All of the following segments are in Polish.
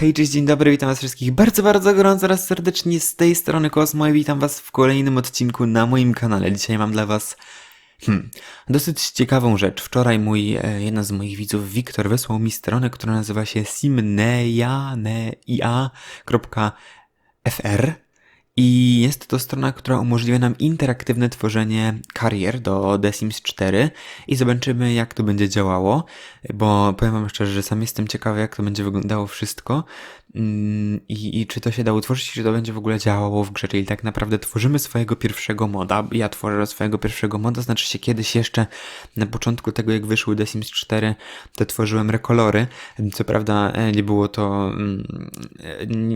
Hej, cześć, dzień dobry, witam was wszystkich bardzo, bardzo gorąco oraz serdecznie z tej strony Kosmo i witam was w kolejnym odcinku na moim kanale. Dzisiaj mam dla was hmm, dosyć ciekawą rzecz. Wczoraj mój, e, jedna z moich widzów, Wiktor, wysłał mi stronę, która nazywa się simneia.fr i jest to strona, która umożliwia nam interaktywne tworzenie karier do The Sims 4 i zobaczymy jak to będzie działało, bo powiem wam szczerze, że sam jestem ciekawy jak to będzie wyglądało wszystko i, i czy to się da utworzyć, czy to będzie w ogóle działało w grze, czyli tak naprawdę tworzymy swojego pierwszego moda, ja tworzę swojego pierwszego moda, znaczy się kiedyś jeszcze na początku tego jak wyszły The Sims 4 to tworzyłem rekolory, co prawda e, nie było to, mm,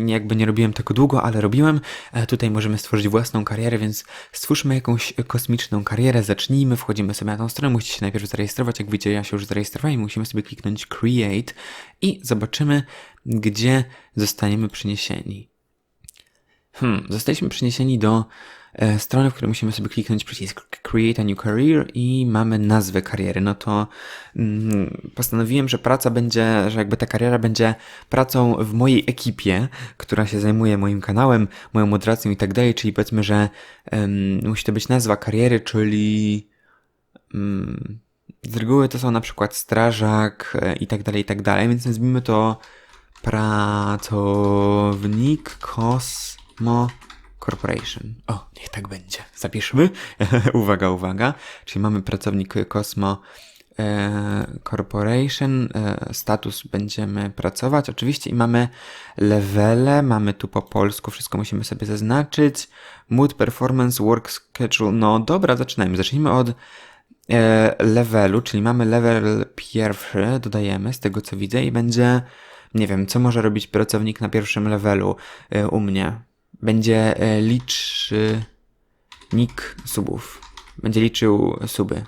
e, jakby nie robiłem tego długo, ale robiłem, E, Tutaj możemy stworzyć własną karierę, więc stwórzmy jakąś kosmiczną karierę, zacznijmy, wchodzimy sobie na tą stronę, musicie się najpierw zarejestrować, jak widzicie ja się już zarejestrowałem, musimy sobie kliknąć Create i zobaczymy, gdzie zostaniemy przyniesieni. Hmm, zostaliśmy przyniesieni do e, strony, w której musimy sobie kliknąć przycisk Create a New Career i mamy nazwę kariery. No to mm, postanowiłem, że praca będzie, że jakby ta kariera będzie pracą w mojej ekipie, która się zajmuje moim kanałem, moją moderacją i tak dalej, czyli powiedzmy, że musi to być nazwa kariery, czyli mm, z reguły to są na przykład strażak e, i tak dalej, i tak dalej, więc nazwijmy to pracownik kosmo Corporation. O, niech tak będzie. Zapiszmy. uwaga, uwaga. Czyli mamy pracownik Cosmo e, Corporation. E, status będziemy pracować. Oczywiście i mamy levele. Mamy tu po polsku. Wszystko musimy sobie zaznaczyć. Mood, performance, work schedule. No dobra, zaczynajmy. Zacznijmy od e, levelu, czyli mamy level pierwszy. Dodajemy z tego co widzę i będzie nie wiem, co może robić pracownik na pierwszym levelu e, u mnie będzie e, licznik subów. Będzie liczył suby.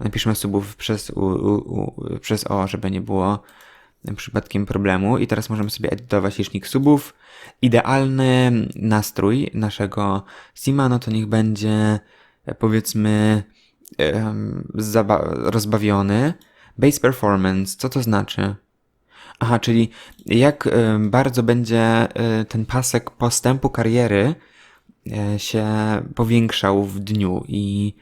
Napiszmy subów przez, u, u, u, przez O, żeby nie było przypadkiem problemu. I teraz możemy sobie edytować licznik subów. Idealny nastrój naszego Sima, no to niech będzie e, powiedzmy rozbawiony. Base performance, co to znaczy? Aha, czyli jak e, bardzo będzie e, ten pasek postępu kariery e, się powiększał w dniu i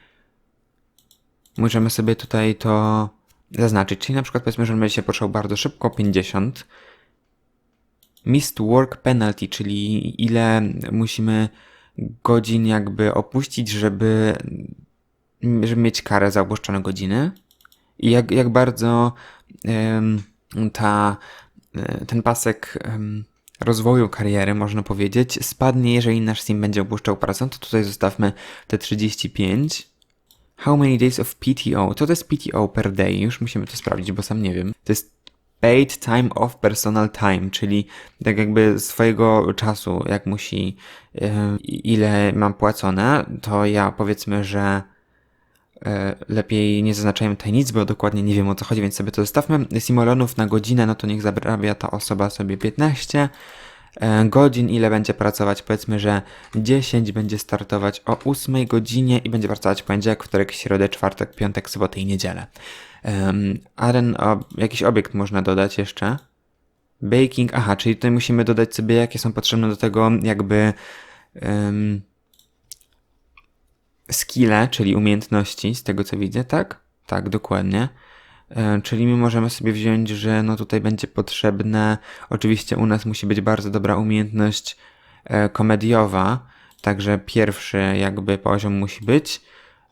możemy sobie tutaj to zaznaczyć. Czyli na przykład powiedzmy, że on będzie się poruszał bardzo szybko, 50. Missed work penalty, czyli ile musimy godzin jakby opuścić, żeby, żeby mieć karę za opuszczone godziny. I jak, jak bardzo ta, e, ten pasek rozwoju kariery, można powiedzieć, spadnie, jeżeli nasz sim będzie opuszczał pracę, to tutaj zostawmy te 35. How many days of PTO? To to jest PTO per day, już musimy to sprawdzić, bo sam nie wiem. To jest paid time off personal time, czyli tak jakby swojego czasu, jak musi, ile mam płacone, to ja powiedzmy, że lepiej nie zaznaczajmy tutaj nic, bo dokładnie nie wiem o co chodzi, więc sobie to zostawmy. Simolonów na godzinę, no to niech zarabia ta osoba sobie 15 e, godzin, ile będzie pracować, powiedzmy, że 10 będzie startować o 8 godzinie i będzie pracować poniedziałek, wtorek, środę, czwartek, piątek, sobotę i niedzielę. Um, a ten o, jakiś obiekt można dodać jeszcze. Baking, aha, czyli tutaj musimy dodać sobie, jakie są potrzebne do tego, jakby um, skille, czyli umiejętności, z tego co widzę, tak? Tak, dokładnie. E, czyli my możemy sobie wziąć, że no tutaj będzie potrzebne, oczywiście u nas musi być bardzo dobra umiejętność e, komediowa, także pierwszy jakby poziom musi być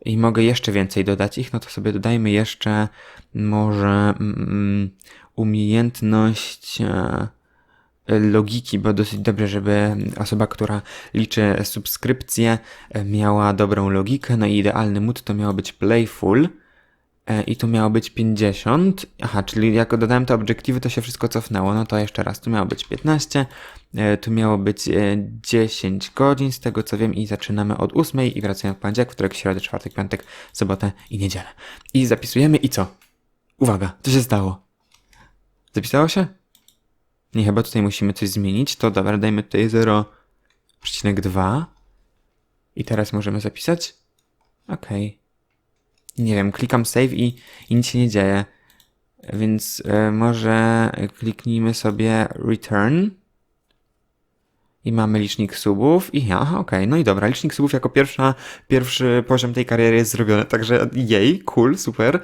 i mogę jeszcze więcej dodać ich, no to sobie dodajmy jeszcze może mm, umiejętność e, logiki, bo dosyć dobrze, żeby osoba, która liczy subskrypcje, e, miała dobrą logikę. No i idealny mood to miało być playful. E, I tu miało być 50. Aha, czyli jak dodałem te obiektywy, to się wszystko cofnęło. No to jeszcze raz, tu miało być 15, e, tu miało być 10 godzin, z tego co wiem, i zaczynamy od 8 i wracamy w poniedziałek, wtorek, środę, czwartek, piątek, sobotę i niedzielę. I zapisujemy i co? Uwaga, co się stało? Zapisało się? Nie, chyba tutaj musimy coś zmienić. To dobra, dajmy tutaj 0,2. I teraz możemy zapisać? Okej. Okay. Nie wiem, klikam save i, i nic się nie dzieje. Więc e, może kliknijmy sobie return. I mamy licznik subów i ja, okej, okay. no i dobra, licznik subów jako pierwsza, pierwszy poziom tej kariery jest zrobiony, także jej, cool, super.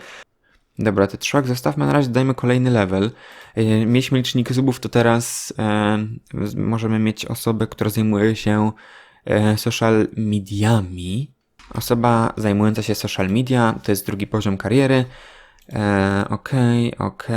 Dobra, te track zostawmy na razie, dajmy kolejny level. E, mieliśmy licznik subów, to teraz e, możemy mieć osobę, która zajmuje się e, social mediami. Osoba zajmująca się social media, to jest drugi poziom kariery. E, ok, ok,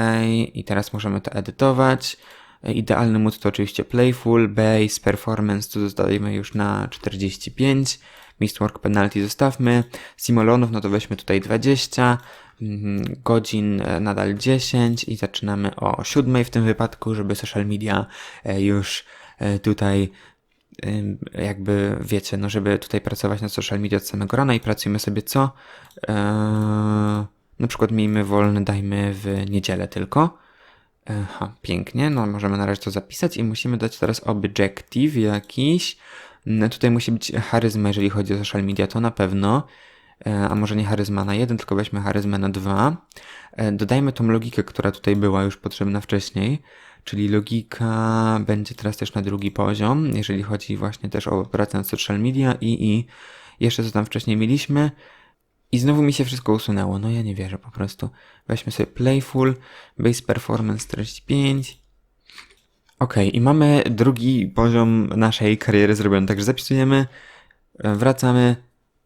i teraz możemy to edytować. E, idealny mood to oczywiście playful, base, performance, tu zostawimy już na 45. Mistwork penalty zostawmy. Simolonów, no to weźmy tutaj 20. Mhm, godzin e, nadal 10 i zaczynamy o 7 w tym wypadku, żeby social media e, już tutaj jakby wiecie, no żeby tutaj pracować na social media od samego rana i pracujemy sobie co? na przykład miejmy wolne, dajmy w niedzielę tylko. Aha, pięknie. No możemy na razie to zapisać i musimy dać teraz objective jakiś. No, tutaj musi być charyzma, jeżeli chodzi o social media, to na pewno. E, a może nie charyzma na jeden, tylko weźmy charyzmę na dwa. E, dodajmy tą logikę, która tutaj była już potrzebna wcześniej. Czyli logika będzie teraz też na drugi poziom, jeżeli chodzi właśnie też o pracę nad social media i, i jeszcze co tam wcześniej mieliśmy. I znowu mi się wszystko usunęło. No ja nie wierzę po prostu. Weźmy sobie Playful, Base Performance 45. Ok, i mamy drugi poziom naszej kariery zrobiony. Także zapisujemy, e, wracamy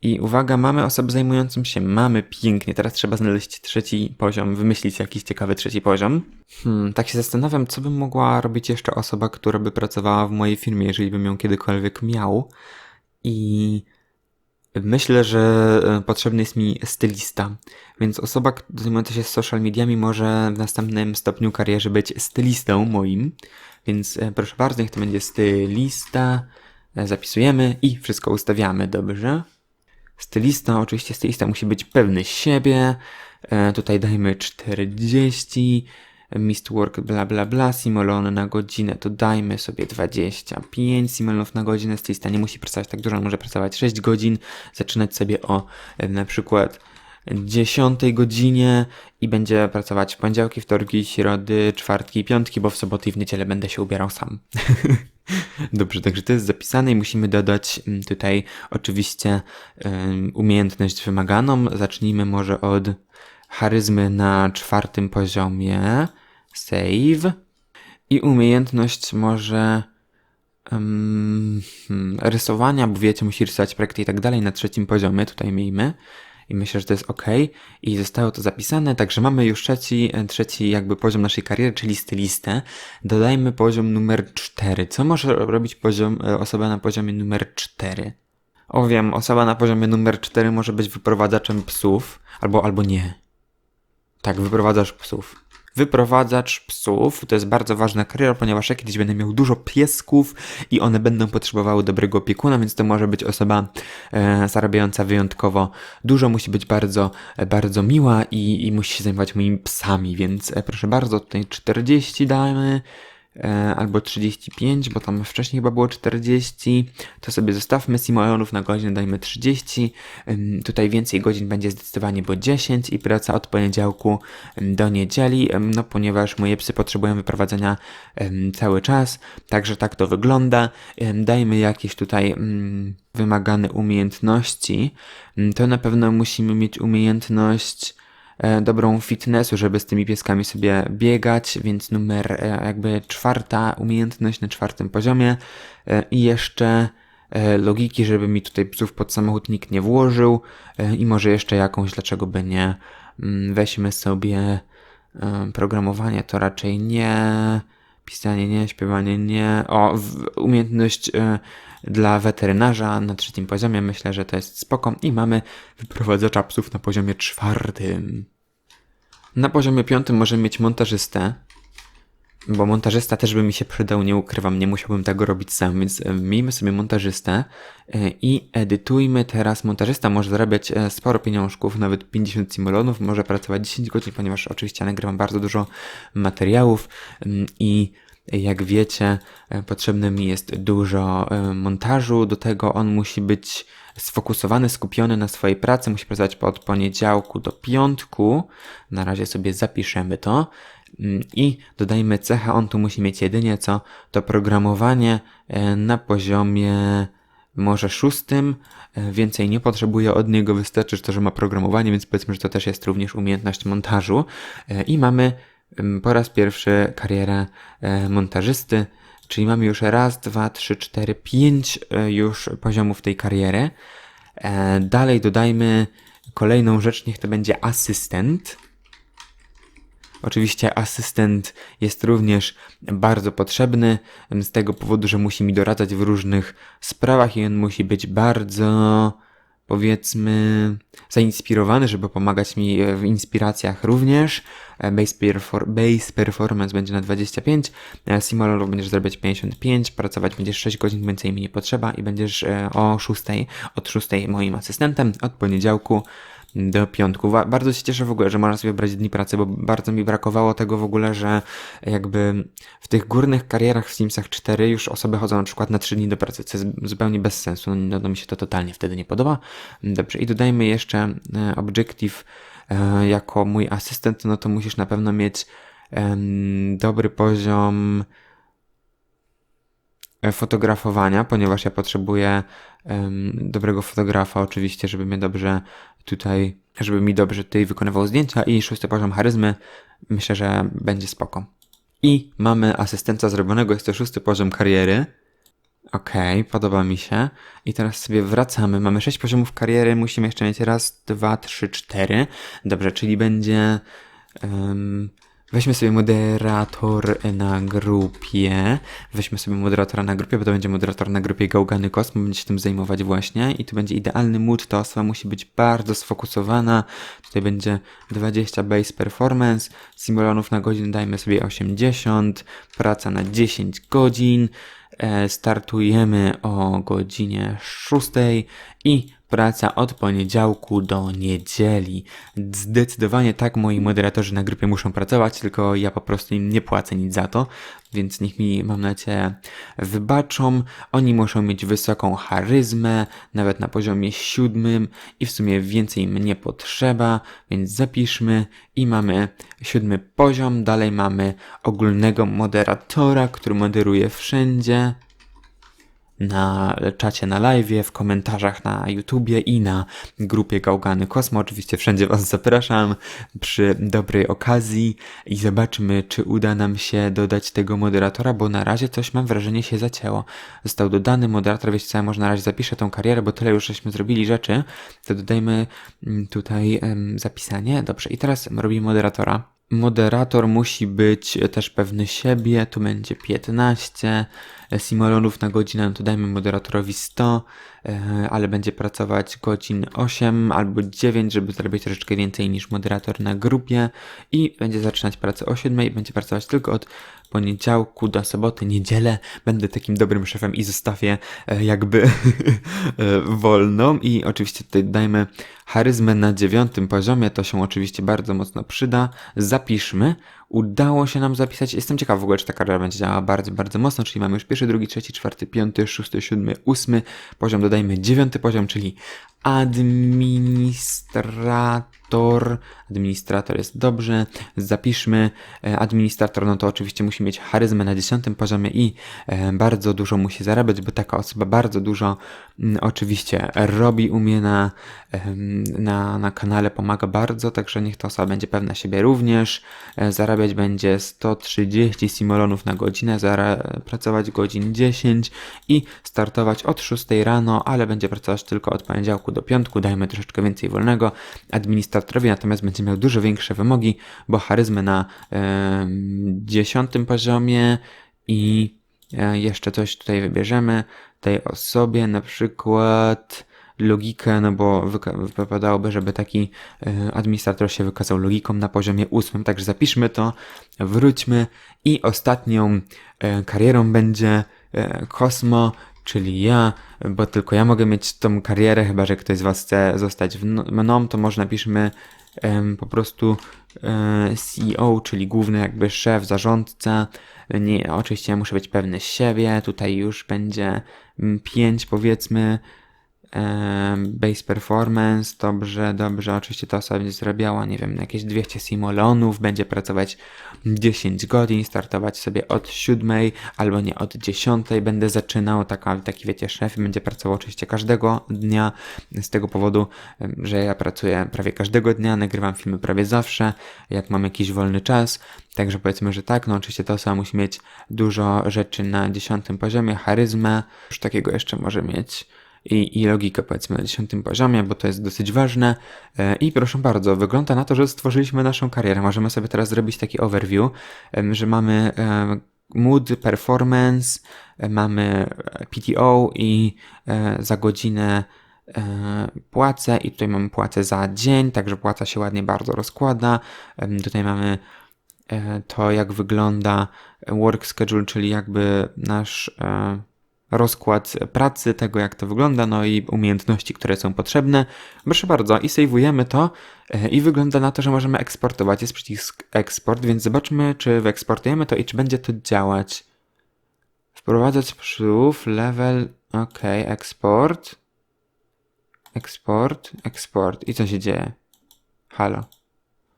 i uwaga, mamy osobę zajmującą się. Mamy pięknie. Teraz trzeba znaleźć trzeci poziom, wymyślić jakiś ciekawy trzeci poziom. Hmm, tak się zastanawiam, co by mogła robić jeszcze osoba, która by pracowała w mojej firmie, jeżeli bym ją kiedykolwiek miał. I Myślę, że e, potrzebny jest mi stylista, więc osoba zajmująca się social mediami może w następnym stopniu kariery być stylistą moim, więc e, proszę bardzo, niech to będzie stylista, e, zapisujemy i wszystko ustawiamy, dobrze? Stylista, oczywiście stylista musi być pewny siebie, tutaj dajmy 40, Mistwork bla bla bla, Simolon na godzinę, to dajmy sobie 25 Simolonów na godzinę, strony nie musi pracować tak dużo, może pracować 6 godzin, zaczynać sobie o e, na przykład 10 godzinie i będzie pracować w poniedziałki, wtorki, środy, czwartki i piątki, bo w soboty i w niedzielę będę się ubierał sam. Dobrze, także to jest zapisane i musimy dodać mm, tutaj oczywiście um, umiejętność wymaganą. Zacznijmy może od charyzmy na czwartym poziomie save i umiejętność może um, rysowania, bo wiecie, musi rysować projekty i tak dalej na trzecim poziomie, tutaj miejmy. I myślę, że to jest ok. I zostało to zapisane, także mamy już trzeci, trzeci jakby poziom naszej kariery, czyli stylistę. Dodajmy poziom numer 4. Co może robić poziom, e, osoba na poziomie numer 4? O wiem, osoba na poziomie numer 4 może być wyprowadzaczem psów, albo, albo nie. Tak, wyprowadzasz psów. Wyprowadzacz psów to jest bardzo ważna kariera, ponieważ ja kiedyś będę miał dużo piesków i one będą potrzebowały dobrego opiekuna, więc to może być osoba e, zarabiająca wyjątkowo dużo, musi być bardzo, e, bardzo miła i, i musi się zajmować moimi psami, więc e, proszę bardzo, tutaj 40 damy. E, albo 35, bo tam wcześniej chyba było 40, to sobie zostawmy simulonów na godzinę, dajmy 30, tutaj więcej godzin będzie zdecydowanie, bo 10 i praca od poniedziałku do niedzieli, no ponieważ moje psy potrzebują wyprowadzenia cały czas, także tak to wygląda, dajmy jakieś tutaj wymagane umiejętności, to na pewno musimy mieć umiejętność dobrą fitnessu, żeby z tymi pieskami sobie biegać, więc numer e, jakby czwarta umiejętność na czwartym poziomie. E, i jeszcze logiki, żeby mi tutaj psów pod samochód nikt nie włożył. I może jeszcze jakąś, dlaczego by nie. Mm, weźmy sobie programowanie, to raczej nie, pisanie nie, śpiewanie nie. O, umiejętność dla weterynarza na trzecim poziomie. Myślę, że to jest spoko. I mamy wyprowadzacza psów na poziomie czwartym. Na poziomie piątym możemy mieć montażystę, bo montażysta też by mi się przydał, nie ukrywam, nie musiałbym tego robić sam, więc e, miejmy sobie montażystę e, i edytujmy teraz. Montażysta może zarabiać e, sporo pieniążków, nawet 50 simulonów, może pracować 10 godzin, ponieważ oczywiście nagrywam bardzo dużo materiałów mm, i Jak wiecie, potrzebne mi jest dużo montażu, do tego on musi być sfokusowany, skupiony na swojej pracy, musi pracować od poniedziałku do piątku. Na razie sobie zapiszemy to. Mm, I dodajmy cechę, on tu musi mieć jedynie co? To programowanie e, na poziomie może szóstym, e, więcej nie potrzebuje od niego, wystarczy to, że ma programowanie, więc powiedzmy, że to też jest również umiejętność montażu. E, I mamy mm, po raz pierwszy karierę montażysty, czyli mamy już raz, dwa, trzy, cztery, pięć już poziomów tej kariery. Dalej dodajmy kolejną rzecz, niech to będzie asystent. Oczywiście asystent jest również bardzo potrzebny z tego powodu, że musi mi doradzać w różnych sprawach i on musi być bardzo powiedzmy zainspirowany, żeby pomagać mi w inspiracjach również. Base, perfor base performance będzie na 25, Simulolog będziesz zarabiać 55, pracować będziesz 6 godzin, więcej mi nie potrzeba i będziesz e, o 6, od 6 moim asystentem, od poniedziałku do piątku. Bardzo się cieszę w ogóle, że można sobie wybrać dni pracy, bo bardzo mi brakowało tego w ogóle, że jakby w tych górnych karierach w Simsach 4 już osoby chodzą na przykład na 3 dni do pracy, co jest zupełnie bez sensu. No, no mi się to totalnie wtedy nie podoba. Dobrze, i dodajmy jeszcze e, Objective e, jako mój asystent, no to musisz na pewno mieć dobry poziom E, fotografowania, ponieważ ja potrzebuję dobrego fotografa oczywiście, żeby mnie dobrze tutaj, żeby mi dobrze tutaj wykonywał zdjęcia i szósty poziom charyzmy myślę, że będzie spoko. I mamy asystenta zrobionego, jest to szósty poziom kariery. Okej, okay, podoba mi się. I teraz sobie wracamy. Mamy sześć poziomów kariery, musimy jeszcze mieć raz, dwa, trzy, cztery. Dobrze, czyli będzie... Um, Weźmy sobie moderator na grupie. Weźmy sobie moderatora na grupie, bo to będzie moderator na grupie Gałgany Kosmo. Będzie się tym zajmować właśnie. I tu będzie idealny mood. Ta osoba musi być bardzo sfokusowana. Tutaj będzie 20 base performance. Symbolonów na godzinę dajmy sobie 80. Praca na 10 godzin. E, startujemy o godzinie 6 i praca od poniedziałku do niedzieli. Zdecydowanie tak moi moderatorzy na grupie muszą pracować, tylko ja po prostu im nie płacę nic za to, więc niech mi, mam nadzieję, wybaczą. Oni muszą mieć wysoką charyzmę, nawet na poziomie siódmym i w sumie więcej im nie potrzeba, więc zapiszmy i mamy siódmy poziom. Dalej mamy ogólnego moderatora, który moderuje wszędzie na czacie na live, w komentarzach na YouTubie i na grupie Gałgany Kosmo. Oczywiście wszędzie Was zapraszam przy dobrej okazji i zobaczmy, czy uda nam się dodać tego moderatora, bo na razie coś mam wrażenie się zacięło. Został dodany moderator, wiecie co, ja może na razie zapiszę tą karierę, bo tyle już żeśmy zrobili rzeczy, to dodajmy mm, tutaj zapisanie. Dobrze, i teraz robimy moderatora. Moderator musi być też pewny siebie, tu będzie 15 simolonów na godzinę, no to dajmy moderatorowi 100, e, ale będzie pracować godzin 8 albo 9, żeby zrobić troszeczkę więcej niż moderator na grupie i będzie zaczynać pracę o 7 i będzie pracować tylko od poniedziałku do soboty, niedzielę. Będę takim dobrym szefem i zostawię e, jakby e, wolną i oczywiście tutaj dajmy charyzmę na dziewiątym poziomie, to się oczywiście bardzo mocno przyda. Zapiszmy. Udało się nam zapisać. Jestem ciekaw w ogóle, czy ta kariera będzie działała bardzo, bardzo mocno, czyli mamy już pierwszy, drugi, trzeci, czwarty, piąty, szósty, siódmy, ósmy poziom. Dodajmy dziewiąty poziom, czyli administrator. Administrator jest dobrze. Zapiszmy. E, administrator, no to oczywiście musi mieć charyzmę na dziesiątym poziomie i e, bardzo dużo musi zarabiać, bo taka osoba bardzo dużo mm, oczywiście robi, umie na, na, na kanale, pomaga bardzo, także niech ta osoba będzie pewna siebie również. E, zarabiać będzie 130 simolonów na godzinę, pracować godzin 10 i startować od 6 rano, ale będzie pracować tylko od poniedziałku do piątku, dajmy troszeczkę więcej wolnego. Administratorowi natomiast będzie miał dużo większe wymogi, bo charyzmę na dziesiątym poziomie i e, jeszcze coś tutaj wybierzemy tej osobie, na przykład logikę, no bo wypadałoby, żeby taki e, administrator się wykazał logiką na poziomie ósmym, także zapiszmy to, wróćmy i ostatnią e, karierą będzie Kosmo, czyli ja, bo tylko ja mogę mieć tą karierę, chyba że ktoś z Was chce zostać mną, to może napiszmy po prostu e, CEO, czyli główny jakby szef, zarządca. Nie, oczywiście muszę być pewny siebie. Tutaj już będzie 5 powiedzmy base performance, dobrze, dobrze, oczywiście ta osoba będzie zarabiała, nie wiem, jakieś 200 simolonów, będzie pracować 10 godzin, startować sobie od 7 albo nie od 10, będę zaczynał, taka, taki wiecie, szef będzie pracował oczywiście każdego dnia, z tego powodu, że ja pracuję prawie każdego dnia, nagrywam filmy prawie zawsze, jak mam jakiś wolny czas, także powiedzmy, że tak, no oczywiście ta osoba musi mieć dużo rzeczy na 10 poziomie, charyzmę, już takiego jeszcze może mieć, i, i logikę powiedzmy na dziesiątym poziomie, bo to jest dosyć ważne. E, I proszę bardzo, wygląda na to, że stworzyliśmy naszą karierę. Możemy sobie teraz zrobić taki overview, że mamy mood, performance, e, mamy e, PTO i za godzinę płacę i tutaj mamy płacę za dzień, także płaca się ładnie bardzo rozkłada. Tutaj mamy to, jak wygląda work schedule, czyli jakby nasz rozkład pracy, tego jak to wygląda, no i umiejętności, które są potrzebne. Proszę bardzo, i sejwujemy to e, i wygląda na to, że możemy eksportować. Jest przycisk eksport, więc zobaczmy, czy wyeksportujemy to i czy będzie to działać. Wprowadzać przów, level, ok, eksport. Eksport, eksport. I co się dzieje? Halo.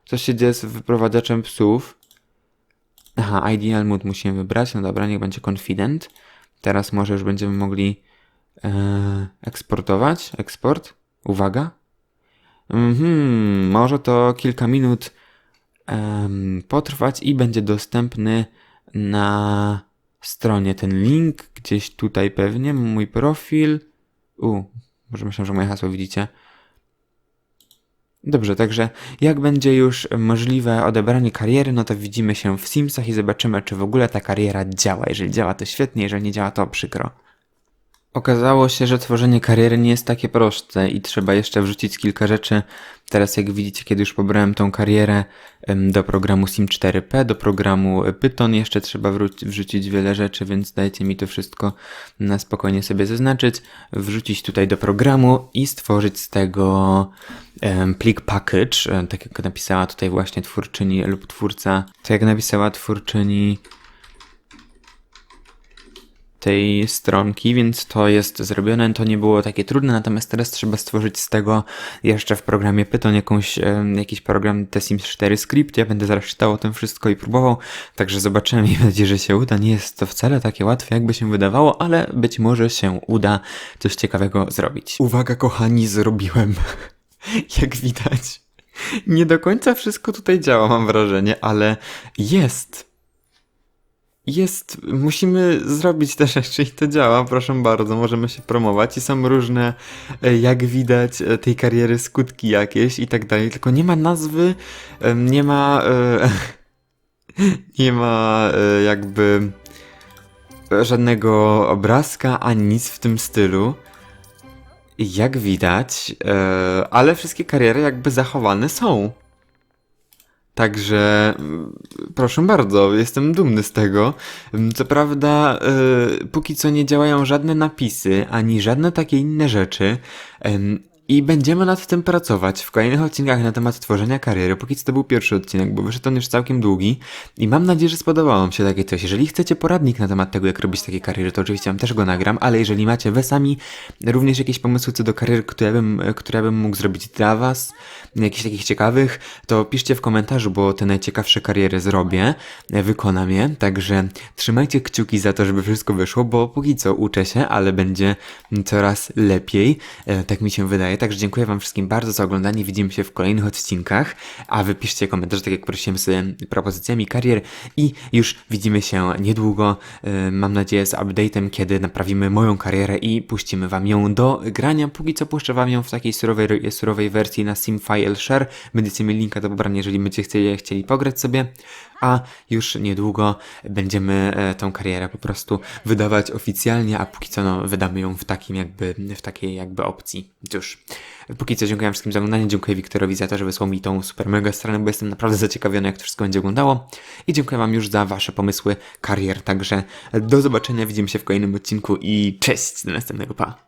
Co się dzieje z wyprowadzaczem psów? Aha, ideal mood musimy wybrać. No dobra, niech będzie confident. Teraz może już będziemy mogli e, eksportować. Eksport. Uwaga. Mhm, może to kilka minut potrwać i będzie dostępny na stronie ten link. Gdzieś tutaj pewnie. Mój profil. U, może myślę, że moje hasło widzicie. Dobrze, także jak będzie już możliwe odebranie kariery, no to widzimy się w Simsach i zobaczymy, czy w ogóle ta kariera działa. Jeżeli działa, to świetnie, jeżeli nie działa, to przykro. Okazało się, że tworzenie kariery nie jest takie proste i trzeba jeszcze wrzucić kilka rzeczy. Teraz, jak widzicie, kiedy już pobrałem tą karierę do programu Sim 4P, do programu Python, jeszcze trzeba wrzucić wiele rzeczy, więc dajcie mi to wszystko na spokojnie sobie zaznaczyć, wrzucić tutaj do programu i stworzyć z tego plik package, e, tak jak napisała tutaj właśnie twórczyni lub twórca, tak jak napisała twórczyni tej stronki, więc to jest zrobione, to nie było takie trudne, natomiast teraz trzeba stworzyć z tego jeszcze w programie Python jakąś, em, jakiś program T-Sims 4 Script, ja będę zaraz czytał o tym wszystko i próbował, także zobaczymy, mam nadzieję, że się uda, nie jest to wcale takie łatwe, jakby się wydawało, ale być może się uda coś ciekawego zrobić. Uwaga kochani, zrobiłem, jak widać. Nie do końca wszystko tutaj działa, mam wrażenie, ale jest jest, musimy zrobić te rzeczy i to działa, proszę bardzo, możemy się promować i są różne, e, jak widać, e, tej kariery skutki jakieś i tak dalej, tylko nie ma nazwy, nie ma, e, nie ma jakby żadnego obrazka ani nic w tym stylu. Jak widać, ale wszystkie kariery jakby zachowane są. Także mm, proszę bardzo, jestem dumny z tego. Mm, Co prawda, y, póki co nie działają żadne napisy, ani żadne takie inne rzeczy. I będziemy nad tym pracować w kolejnych odcinkach na temat tworzenia kariery. Póki co to był pierwszy odcinek, bo wyszedł on już całkiem długi. I mam nadzieję, że spodobało Wam się takie coś. Jeżeli chcecie poradnik na temat tego, jak robić takie kariery, to oczywiście Wam też go nagram, ale jeżeli macie Wy sami również jakieś pomysły co do kariery, które bym, które bym mógł zrobić dla Was, jakichś takich ciekawych, to piszcie w komentarzu, bo te najciekawsze kariery zrobię, wykonam je, także trzymajcie kciuki za to, żeby wszystko wyszło, bo póki co uczę się, ale będzie coraz lepiej, e, tak mi się wydaje, także dziękuję Wam wszystkim bardzo za oglądanie, widzimy się w kolejnych odcinkach, a wy piszcie komentarze, tak jak prosiłem z propozycjami karier i już widzimy się niedługo, e, mam nadzieję z update'em, kiedy naprawimy moją karierę i puścimy Wam ją do grania, póki co puszczę Wam ją w takiej surowej, surowej wersji na Simfile Share, będziecie mieli linka do pobrania, jeżeli będziecie chcieli, chcieli pograć sobie, a już niedługo będziemy e, tą karierę po prostu wydawać oficjalnie, a póki co no, wydamy ją w takim jakby, w takiej jakby opcji. Cóż, póki co dziękuję wszystkim za oglądanie, dziękuję Wiktorowi za to, że wysłał mi tą super mega stronę, bo jestem naprawdę zaciekawiony, jak to wszystko będzie wyglądało. I dziękuję Wam już za Wasze pomysły karier, także do zobaczenia, widzimy się w kolejnym odcinku i cześć, do następnego, pa!